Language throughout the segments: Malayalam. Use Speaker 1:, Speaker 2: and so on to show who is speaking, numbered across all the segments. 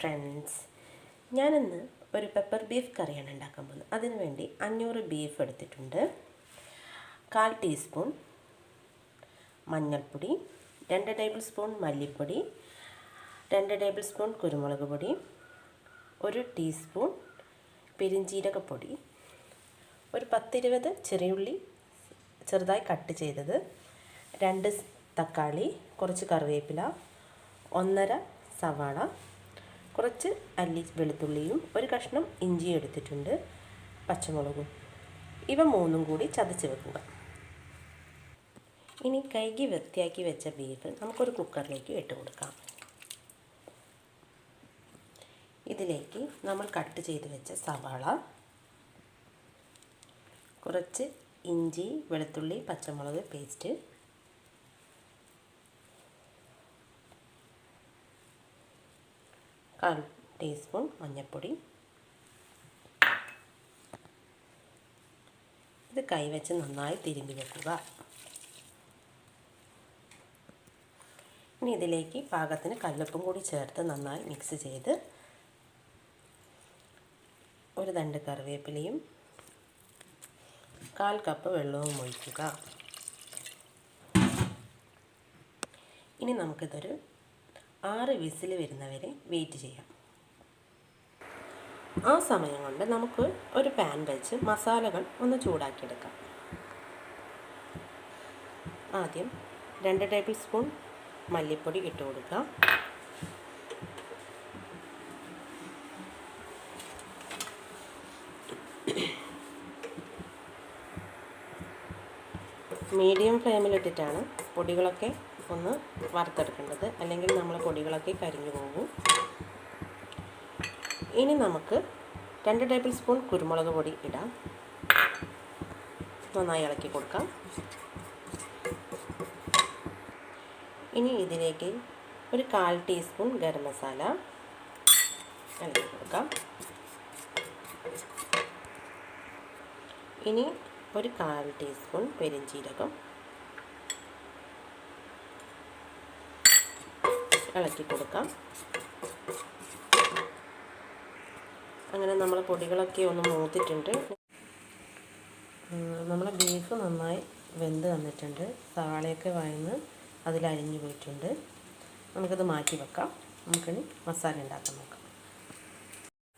Speaker 1: ഫ്രണ്ട്സ് ഞാനിന്ന് ഒരു പെപ്പർ ബീഫ് കറിയാണ് ഉണ്ടാക്കാൻ പോകുന്നത്. അതിനു വേണ്ടി അഞ്ഞൂറ് ബീഫ് എടുത്തിട്ടുണ്ട്. കാൽ ടീസ്പൂൺ മഞ്ഞൾപ്പൊടി രണ്ട് ടേബിൾ സ്പൂൺ മല്ലിപ്പൊടി രണ്ട് ടേബിൾ സ്പൂൺ കുരുമുളക് പൊടി ഒരു ടീസ്പൂൺ പെരിഞ്ചീരകപ്പൊടി ഒരു പത്തിരുപത് ചെറിയുള്ളി ചെറുതായി കട്ട് ചെയ്തത് രണ്ട് തക്കാളി കുറച്ച് കറിവേപ്പില ഒന്നര സവാള കുറച്ച് അല്ലി വെളുത്തുള്ളിയും ഒരു കഷ്ണം ഇഞ്ചിയും എടുത്തിട്ടുണ്ട് പച്ചമുളകും. ഇവ മൂന്നും കൂടി ചതച്ച് വെക്കുക. ഇനി കൈകി വൃത്തിയാക്കി വെച്ച ബീഫ് നമുക്കൊരു കുക്കറിലേക്ക് ഇട്ട് കൊടുക്കാം. ഇതിലേക്ക് നമ്മൾ കട്ട് ചെയ്ത് വെച്ച സവാള കുറച്ച് ഇഞ്ചി വെളുത്തുള്ളി പച്ചമുളക് പേസ്റ്റ് കാൽ ടീസ്പൂൺ മഞ്ഞൾപ്പൊടി. ഇത് കൈവച്ച് നന്നായി തിരുമ്പി വെക്കുക. ഇനി ഇതിലേക്ക് പാകത്തിന് കല്ലുപ്പും കൂടി ചേർത്ത് നന്നായി മിക്സ് ചെയ്ത് ഒരു തണ്ട് കറിവേപ്പിലയും കാൽ കപ്പ് വെള്ളവും ഒഴിക്കുക. ഇനി നമുക്കിതൊരു ആറ് വിസിൽ വരുന്നവരെ വെയിറ്റ് ചെയ്യാം. ആ സമയം കൊണ്ട് നമുക്ക് ഒരു പാൻ വെച്ച് മസാലകൾ ഒന്ന് ചൂടാക്കിയെടുക്കാം. ആദ്യം രണ്ട് ടേബിൾ സ്പൂൺ മല്ലിപ്പൊടി ഇട്ട് കൊടുക്കാം മീഡിയം ഫ്ലെയിമിലിട്ടിട്ടാണ് പൊടികളൊക്കെ ഒന്ന് വറുത്തെടുക്കേണ്ടത്. അല്ലെങ്കിൽ പൊടികളൊക്കെ കരിഞ്ഞു പോകും. ഇനി നമുക്ക് രണ്ട് ടേബിൾ സ്പൂൺ കുരുമുളക് പൊടി ഇടാം. നന്നായി ഇളക്കി കൊടുക്കാം. ഇനി ഇതിലേക്ക് ഒരു കാൽ ടീസ്പൂൺ ഗരം മസാല ഇളക്കി കൊടുക്കാം. ഇനി ഒരു കാൽ ടീസ്പൂൺ പെരിഞ്ജീരകം ഇളക്കി കൊടുക്കാം അങ്ങനെ നമ്മൾ പൊടികളൊക്കെ ഒന്ന് മൂത്തിട്ടുണ്ട്. നമ്മളെ ബീഫ് നന്നായി വെന്ത് വന്നിട്ടുണ്ട്. സവാളയൊക്കെ വഴന്ന് അതിലരിഞ്ഞു പോയിട്ടുണ്ട്. നമുക്കത് മാറ്റി വെക്കാം. നമുക്കിനി മസാല ഉണ്ടാക്കാൻ നോക്കാം.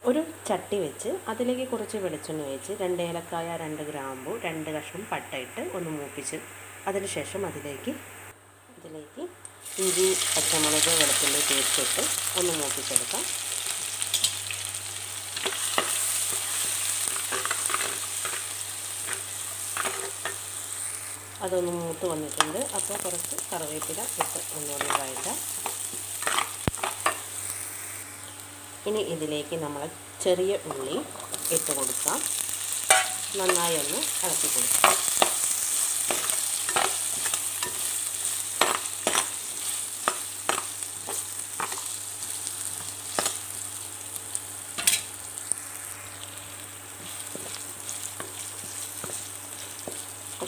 Speaker 1: ഒരു ചട്ടി വെച്ച് അതിലേക്ക് കുറച്ച് വെളിച്ചെണ്ണ ഒഴിച്ച് രണ്ട് ഏലക്കായ രണ്ട് ഗ്രാമ്പു രണ്ട് കഷ്ണം പട്ട ഇട്ട് ഒന്ന് മൂപ്പിച്ച് അതിന് ശേഷം അതിലേക്ക് അതിലേക്ക് ഇഞ്ചി പച്ചമുളക് വെളുത്തുള്ളി പേസ്റ്റിട്ട് ഒന്ന് മൂപ്പിച്ചെടുക്കാം. അതൊന്ന് മൂത്ത് വന്നിട്ടുണ്ട്. അപ്പോൾ കുറച്ച് കറിവേപ്പില ഇട്ട് ഒന്നുകൂടി വഴറ്റാം. ഇനി ഇതിലേക്ക് നമ്മൾ ചെറിയ ഉള്ളി ഇട്ട് കൊടുക്കാം. നന്നായി ഒന്ന് ഇളക്കി കൊടുക്കാം.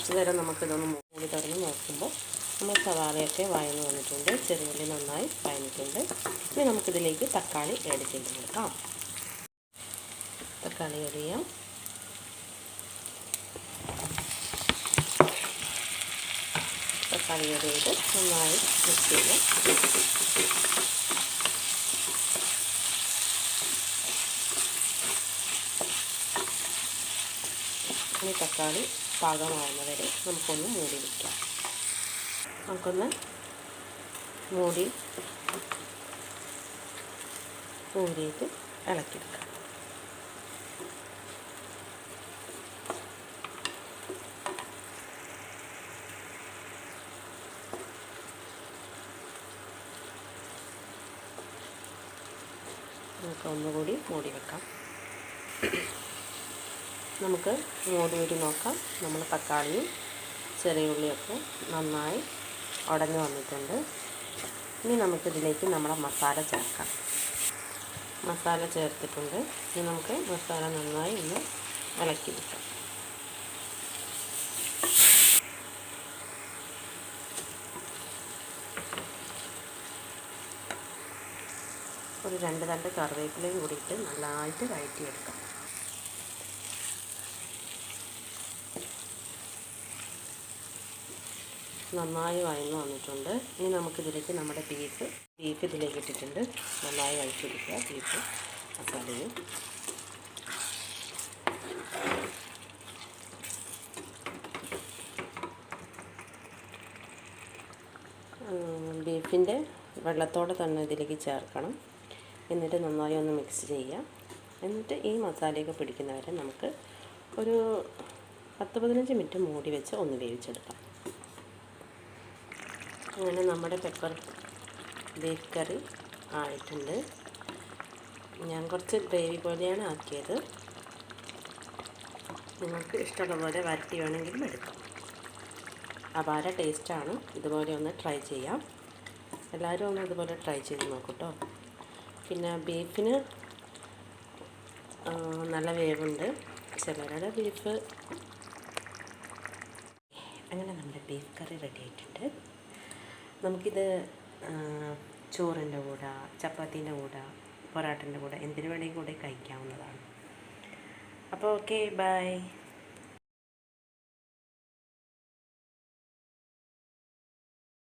Speaker 1: കുറച്ച് നേരം നമുക്കിതൊന്ന് മൂടി തുറന്ന് നോക്കുമ്പോൾ നമ്മൾ സവാളയൊക്കെ വഴന്ന് വന്നിട്ടുണ്ട്. ചെറുപുള്ളി നന്നായി വഴന്നിട്ടുണ്ട് ഇനി നമുക്കിതിലേക്ക് തക്കാളി ആഡ് ചെയ്ത് കൊടുക്കാം. തക്കാളി ആഡ് ചെയ്യാം. തക്കാളി ആഡ് ചെയ്ത് നന്നായി മിക്സ് ചെയ്യാം. ഇനി തക്കാളി പാകമാവുന്നവരെ നമുക്കൊന്ന് മൂടി വയ്ക്കാം നമുക്കൊന്ന് മൂടി ഊരിയിട്ട് ഇളക്കിയെടുക്കാം. നമുക്ക് ഒന്നുകൂടി മൂടി വെക്കാം. നമുക്ക് മൂടി നോക്കാം. നമ്മൾ തക്കാളിയും ചെറിയ ഉള്ളിയൊക്കെ നന്നായി ഉടഞ്ഞു വന്നിട്ടുണ്ട്. ഇനി നമുക്കിതിലേക്ക് നമ്മുടെ മസാല ചേർക്കാം. മസാല ചേർത്തിട്ടുണ്ട്. ഇനി നമുക്ക് മസാല നന്നായി ഒന്ന് ഇളക്കി വെക്കാം ഒരു രണ്ട് തണ്ട് കറിവേപ്പിലയും കൂടിയിട്ട് നല്ലതായിട്ട് വഴറ്റിയെടുക്കാം. നന്നായി വഴന്നു വന്നിട്ടുണ്ട്. ഇനി നമുക്കിതിലേക്ക് നമ്മുടെ ബീഫ് ബീഫ് ഇതിലേക്ക് ഇട്ടിട്ടുണ്ട്. നന്നായി വഴിച്ചെടുക്കുക ബീഫ് മസാലയും. ബീഫിന്റെ വെള്ളത്തോടെ തന്നെ ഇതിലേക്ക് ചേർക്കണം. എന്നിട്ട് നന്നായി ഒന്ന് മിക്സ് ചെയ്യാം എന്നിട്ട് ഈ മസാലയൊക്കെ പിടിക്കുന്നവരെ നമുക്ക് ഒരു പത്ത് പതിനഞ്ച് മിനിറ്റ് മൂടി വെച്ച് ഒന്ന് വേവിച്ചെടുക്കാം. അങ്ങനെ നമ്മുടെ പെപ്പർ ബീഫ് കറി ആയിട്ടുണ്ട്. ഞാൻ കുറച്ച് ഗ്രേവി പോലെയാണ് ആക്കിയത്. നിങ്ങൾക്ക് ഇഷ്ടമുള്ള പോലെ വരട്ടി വേണമെങ്കിലും എടുക്കാം. അപാര ടേസ്റ്റാണ് ഇതുപോലെ ഒന്ന് ട്രൈ ചെയ്യാം. എല്ലാവരും ഒന്ന് ഇതുപോലെ ട്രൈ ചെയ്ത് നോക്കൂട്ടോ. പിന്നെ ബീഫിന് നല്ല വേവുണ്ട്. ചിലരുടെ ബീഫ് അങ്ങനെ നമ്മുടെ ബീഫ് കറി റെഡി ആയിട്ടുണ്ട്. നമുക്കിത് ചോറിന്റെ കൂടെ ചപ്പാത്തീന്റെ കൂടെ പൊറാട്ടന്റെ കൂടെ എന്തിനു വേണമെങ്കിൽ കൂടെ കഴിക്കാവുന്നതാണ്. അപ്പോൾ ഓക്കെ ബൈ.